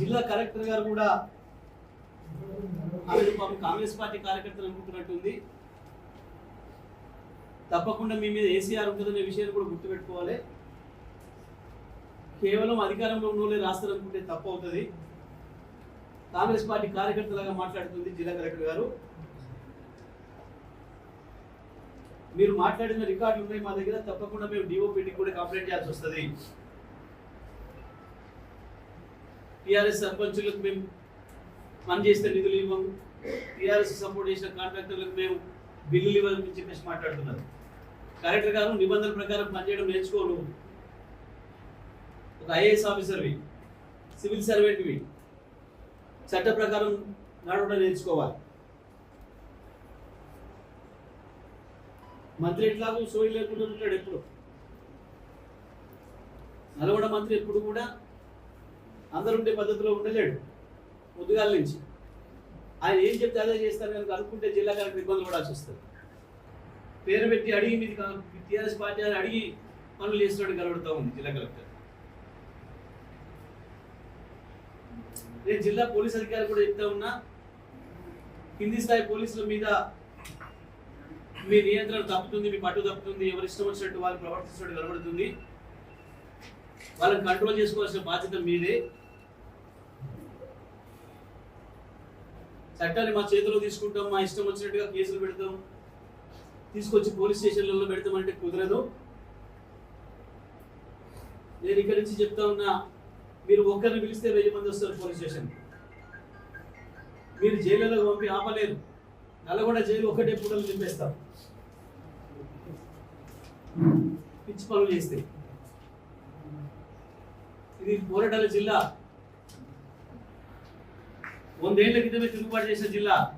జిల్లా కలెక్టర్ గారు కూడా పాపం కాంగ్రెస్ పార్టీ కార్యకర్తలు అనుకుంటున్నట్టుంది తప్పకుండా మీ మీద ఏసీఆర్ ఉంటుందనే విషయాన్ని కూడా గుర్తుపెట్టుకోవాలి. కేవలం అధికారంలో ఉన్నోళ్ళే రాస్తారనుకుంటే తప్పు అవుతుంది. కాంగ్రెస్ పార్టీ కార్యకర్తలాగా మాట్లాడుతుంది జిల్లా కలెక్టర్ గారు. మీరు మాట్లాడిన రికార్డులు ఉన్నాయి మా దగ్గర. తప్పకుండా మేము డిఓపిటికి కూడా కంప్లైంట్ చేయాల్సి వస్తుంది. టిఆర్ఎస్ సర్పంచులకు మేము పనిచేస్తే నిధులు ఇవ్వము. టిఆర్ఎస్ సపోర్ట్ చేసిన కాంట్రాక్టర్లకు మేము బిల్లులు ఇవ్వాలని చెప్పేసి మాట్లాడుతున్నారు. కలెక్టర్ గారు నిబంధనల ప్రకారం పనిచేయడం నేర్చుకోను ఒక ఐఏఎస్ ఆఫీసర్వి సివిల్ సర్వెంట్వి చట్ట ప్రకారం నడవడం నేర్చుకోవాలి. మంత్రి ఎట్లాగో సోయి లేకుండా ఉంటాడు ఎప్పుడు. నల్గొండ మంత్రి ఎప్పుడు కూడా అందరు ఉండే పద్ధతిలో ఉండలేడు. ముద్దుగాల నుంచి. ఆయన ఏం చెప్తే అదే చేస్తారు కనుక అనుకుంటే జిల్లా కలెక్టర్ ఇబ్బందులు పడాల్సి వస్తుంది. పేరు పెట్టి అడిగి మీది టీఆర్ఎస్ పార్టీ అని అడిగి పనులు చేస్తున్నాడు కనబడుతూ ఉంది జిల్లా కలెక్టర్. నేను జిల్లా పోలీస్ అధికారి కూడా చెప్తా ఉన్నా కింది స్థాయి పోలీసుల మీద మీ నియంత్రణ తప్పుతుంది మీ పట్టు తప్పుతుంది ఎవరు ఇష్టం వచ్చినట్టు వాళ్ళు ప్రవర్తిస్తున్నట్టు కనబడుతుంది వాళ్ళని కంట్రోల్ చేసుకోవాల్సిన బాధ్యత మీదే. చట్టాన్ని మా చేతిలో తీసుకుంటాం మా ఇష్టం వచ్చినట్టుగా కేసులు పెడతాం. తీసుకొచ్చి పోలీస్ స్టేషన్లలో పెడతామంటే కుదరదు. నేను ఇక్కడి నుంచి చెప్తా ఉన్నా మీరు ఒక్కరిని పిలిస్తే వెయ్యి మంది వస్తారు పోలీస్ స్టేషన్. మీరు జైలులో పంపి ఆపలేరు. నల్లగొండ జైలు ఒకటే పూటలు నింపేస్తాం. పిచ్చి పనులు చేస్తే. ఇది పోరాటాల జిల్లా. వందేళ్ళ క్రితమే తిరుగుబాటు చేసిన జిల్లా